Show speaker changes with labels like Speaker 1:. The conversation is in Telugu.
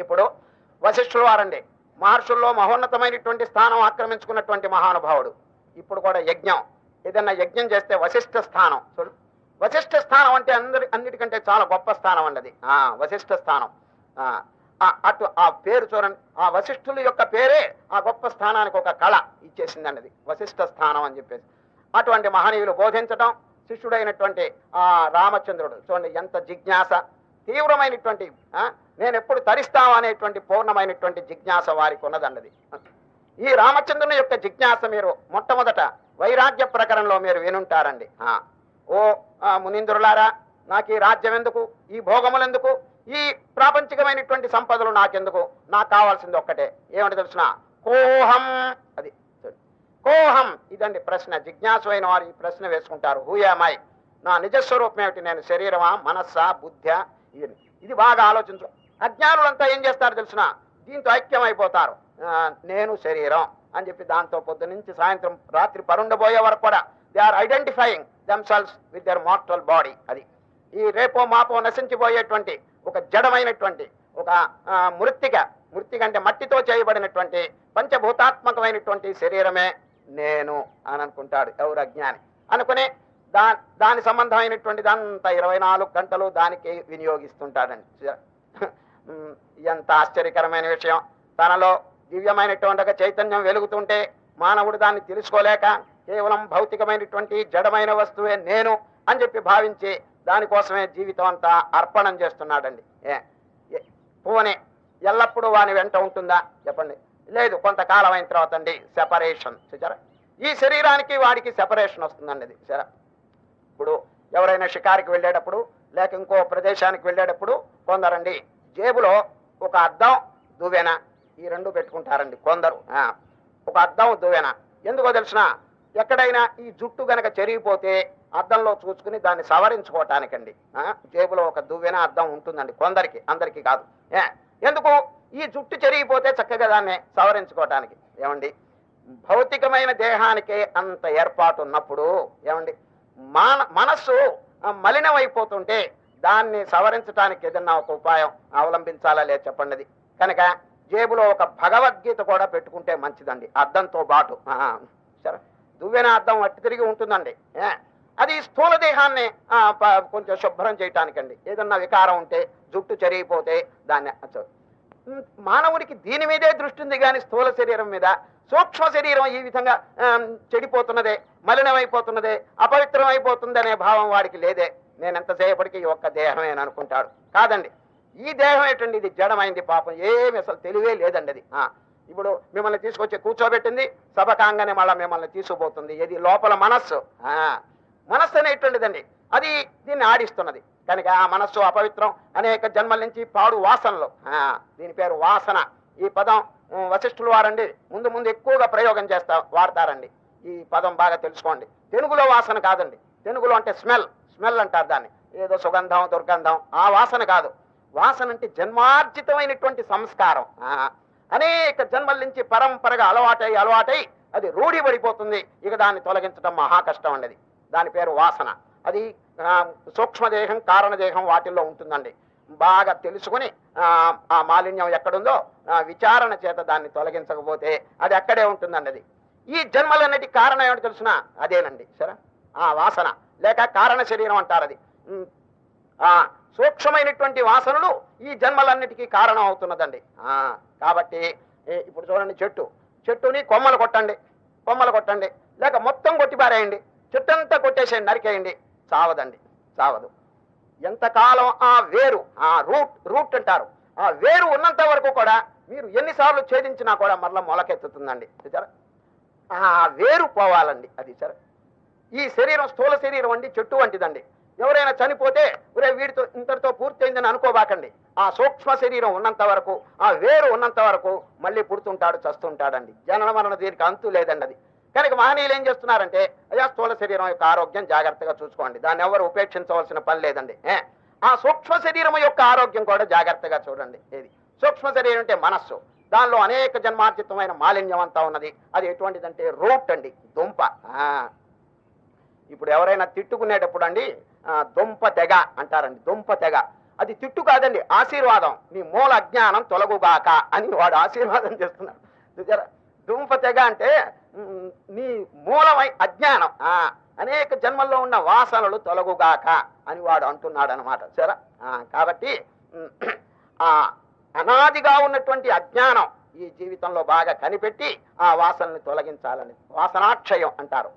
Speaker 1: ఇప్పుడు వశిష్ఠులు వారండి. మహర్షుల్లో మహోన్నతమైనటువంటి స్థానం ఆక్రమించుకున్నటువంటి మహానుభావుడు. ఇప్పుడు కూడా యజ్ఞం. ఏదన్నా యజ్ఞం చేస్తే వశిష్ఠ స్థానం. చూడు. వశిష్ఠ స్థానం అంటే అందరి అన్నిటికంటే చాలా గొప్ప స్థానం అండి ఆ వశిష్ఠ స్థానం. ఆ, అటు ఆ పేరు చూడండి. ఆ వశిష్ఠుల యొక్క పేరే ఆ గొప్ప స్థానానికి ఒక కళ ఇచ్చేసిందండి అన్నది. వశిష్ఠ స్థానం అని చెప్పేసి. అటువంటి మహనీయులు బోధించటం శిష్యుడైనటువంటి ఆ రామచంద్రుడు. చూడండి ఎంత జిజ్ఞాస తీవ్రమైనటువంటి నేను ఎప్పుడు తరిస్తాం అనేటువంటి పూర్ణమైనటువంటి జిజ్ఞాస వారికి ఉన్నదన్నది. ఈ రామచంద్రుని యొక్క జిజ్ఞాస మీరు మొట్టమొదట వైరాగ్య ప్రకరణలో మీరు వినుంటారండి. ఓ ఆ, మునీంద్రులారా నాకు ఈ రాజ్యం ఎందుకు? ఈ భోగములెందుకు? ఈ ప్రాపంచికమైనటువంటి సంపదలు నాకెందుకు? నాకు కావాల్సింది ఒక్కటే. ఏమంటే తెలిసిన? కోహం. అది కోహం. ఇదండి ప్రశ్న. జిజ్ఞాసు అయిన వారు ఈ ప్రశ్న వేసుకుంటారు. హూయామాయ్ నా నిజస్వరూపం ఏమిటి? నేను శరీరమా? మనస్సా? బుద్ధ్యా? ఇది ఇది బాగా ఆలోచించు. అజ్ఞానులంతా ఏం చేస్తారు తెలిసిన? దీంతో ఐక్యమైపోతారు. అయిపోతారు నేను శరీరం అని చెప్పి దాంతో పొద్దు నుంచి సాయంత్రం రాత్రి పరుండబోయే వరకు కూడా they are identifying themselves with their mortal body అది. ఈ రేపో మాపో నశించిపోయేటువంటి ఒక జడమైనటువంటి ఒక ఆ, మృత్తిక మృత్తిక అంటే మట్టితో చేయబడినటువంటి పంచభూతాత్మకమైనటువంటి శరీరమే నేను అని అనుకుంటాడు ఎవరు అజ్ఞాని. అనుకునే దా దాని సంబంధమైనటువంటి అంతా ఇరవై నాలుగు గంటలు దానికి వినియోగిస్తుంటాడండి. ఎంత ఆశ్చర్యకరమైన విషయం. తనలో దివ్యమైనటువంటి ఒక చైతన్యం వెలుగుతుంటే మానవుడు దాన్ని తెలుసుకోలేక కేవలం భౌతికమైనటువంటి జడమైన వస్తువే నేను అని చెప్పి భావించి దానికోసమే జీవితం అంతా అర్పణం చేస్తున్నాడండి. ఏ ఎల్లప్పుడూ వాని వెంట ఉంటుందా? చెప్పండి. లేదు కొంతకాలం అయిన తర్వాత అండి. సెపరేషన్. చూచారా ఈ శరీరానికి వాడికి సెపరేషన్ వస్తుందండి ఇది సరే ఇప్పుడు ఎవరైనా షికారికి వెళ్ళేటప్పుడు లేక ఇంకో ప్రదేశానికి వెళ్ళేటప్పుడు కొందరండి. జేబులో ఒక అద్దం దువ్వెన ఈ రెండు పెట్టుకుంటారండి కొందరు. ఒక అద్దం దువ్వెన. ఎందుకో తెలిసిన ఎక్కడైనా ఈ జుట్టు గనక చెరిగిపోతే అద్దంలో చూసుకుని దాన్ని సవరించుకోవటానికండి. జేబులో ఒక దువ్వెన అద్దం ఉంటుందండి కొందరికి అందరికీ కాదు. ఏ, ఎందుకు? ఈ జుట్టు చెరిగిపోతే చక్కగా దాన్ని సవరించుకోవటానికి. ఏమండి? భౌతికమైన దేహానికే అంత ఏర్పాటు ఉన్నప్పుడు ఏమండి? మాన మనస్సు మలినమైపోతుంటే దాన్ని సవరించడానికి ఏదన్నా ఒక ఉపాయం అవలంబించాలా లేదు చెప్పండి. అది. కనుక జేబులో ఒక భగవద్గీత కూడా పెట్టుకుంటే మంచిదండి. అద్దంతో పాటు సరే. దువ్వెన అద్దం అట్టి తిరిగి ఉంటుందండి. అది స్థూల దేహాన్ని కొంచెం శుభ్రం చేయటానికండి. ఏదన్నా వికారం ఉంటే జుట్టు చెరిగిపోతే దాన్ని మానవుడికి దీని మీదే దృష్టి ఉంది కానీ స్థూల శరీరం మీద సూక్ష్మ శరీరం ఈ విధంగా చెడిపోతున్నదే. మలినమైపోతున్నదే అపవిత్రం భావం వాడికి లేదే. నేను ఎంతసేపటికి ఈ ఒక్క దేహమే అని అనుకుంటాడు. కాదండి ఈ దేహం ఏంటండి? ఇది జడమైంది పాపం. ఏమి అసలు తెలివే లేదండి అది. ఇప్పుడు మిమ్మల్ని తీసుకొచ్చి కూర్చోబెట్టింది సభ మళ్ళీ మిమ్మల్ని తీసుకుపోతుంది. ఇది లోపల మనస్సు. మనస్సు అనేటువంటిదండి అది దీన్ని ఆడిస్తున్నది. కనుక ఆ మనస్సు అపవిత్రం. అనేక జన్మల నుంచి పాడు వాసనలు. దీని పేరు వాసన. ఈ పదం వశిష్ఠులు వారండి ముందు ముందు ఎక్కువగా ప్రయోగం చేస్తా వాడతారండి. ఈ పదం బాగా తెలుసుకోండి. తెలుగులో వాసన కాదండి. తెలుగులో అంటే స్మెల్. స్మెల్ అంటారు దాన్ని. ఏదో సుగంధం దుర్గంధం. ఆ వాసన కాదు. వాసన అంటే జన్మార్జితమైనటువంటి సంస్కారం. అనేక జన్మల నుంచి పరంపరగా అలవాటై అలవాటై అది రూఢిపడిపోతుంది. ఇక దాన్ని తొలగించడం మహా కష్టం అండి దాని పేరు వాసన. అది సూక్ష్మదేహం కారణదేహం వాటిల్లో ఉంటుందండి. బాగా తెలుసుకుని ఆ, మాలిన్యం ఎక్కడుందో విచారణ చేత దాన్ని తొలగించకపోతే అది అక్కడే ఉంటుందండి అది. ఈ జన్మలన్నిటి కారణం ఏమిటి తెలుసిన? అదేనండి సరే? ఆ వాసన. లేక కారణ శరీరం అంటారు అది. ఆ సూక్ష్మమైనటువంటి వాసనలు ఈ జన్మలన్నిటికీ కారణం అవుతున్నదండి. ఆ, కాబట్టి ఏ, ఇప్పుడు చూడండి చెట్టు. చెట్టుని కొమ్మలు కొట్టండి. కొమ్మలు కొట్టండి. లేక మొత్తం కొట్టి పారేయండి. చెట్టు అంతా కొట్టేసేయండి నరికేయండి. చావదండి. చావదు. ఎంతకాలం ఆ వేరు ఆ రూట్ రూట్ అంటారు. ఆ వేరు ఉన్నంత వరకు కూడా మీరు ఎన్నిసార్లు ఛేదించినా కూడా మరలా మొలకెత్తుతుందండి. చూసారా వేరు పోవాలండి. అది సరే. ఈ శరీరం స్థూల శరీరం అండి చెట్టు వంటిదండి. ఎవరైనా చనిపోతే ఒరే వీడితో ఇంతటితో పూర్తయిందని అనుకోబాకండి. ఆ సూక్ష్మ శరీరం ఉన్నంత వరకు ఆ వేరు ఉన్నంత వరకు మళ్ళీ పుడుతుంటాడు చస్తుంటాడండి. జనన మరణ దీనికి అంతు లేదండి అది. కనుక మహనీయులు ఏం చేస్తున్నారంటే అయ్యా స్థూల శరీరం యొక్క ఆరోగ్యం జాగ్రత్తగా చూసుకోండి. దాన్ని ఎవరు ఉపేక్షించవలసిన పని లేదండి. ఆ సూక్ష్మ శరీరం యొక్క ఆరోగ్యం కూడా జాగ్రత్తగా చూడండి. ఏది? సూక్ష్మ శరీరం అంటే మనస్సు. దానిలో అనేక జన్మార్జితమైన మాలిన్యం అంతా ఉన్నది. అది ఎటువంటిదంటే రూట్ అండి దుంప. ఇప్పుడు ఎవరైనా తిట్టుకునేటప్పుడు అండి దుంప తెగ అంటారండి దుంప తెగ. అది తిట్టు కాదండి ఆశీర్వాదం. నీ మూల అజ్ఞానం తొలగుగాక అని వాడు ఆశీర్వాదం చేస్తున్నాడు. దుంప తెగ అంటే నీ మూలమై అజ్ఞానం. అనేక జన్మల్లో ఉన్న వాసనలు తొలగుగాక అని వాడు అంటున్నాడు అనమాట సరే కాబట్టి ఆ అనాదిగా ఉన్నటువంటి అజ్ఞానం ఈ జీవితంలో బాగా కనిపెట్టి ఆ వాసనని తొలగించాలని వాసనాక్షయం అంటారు.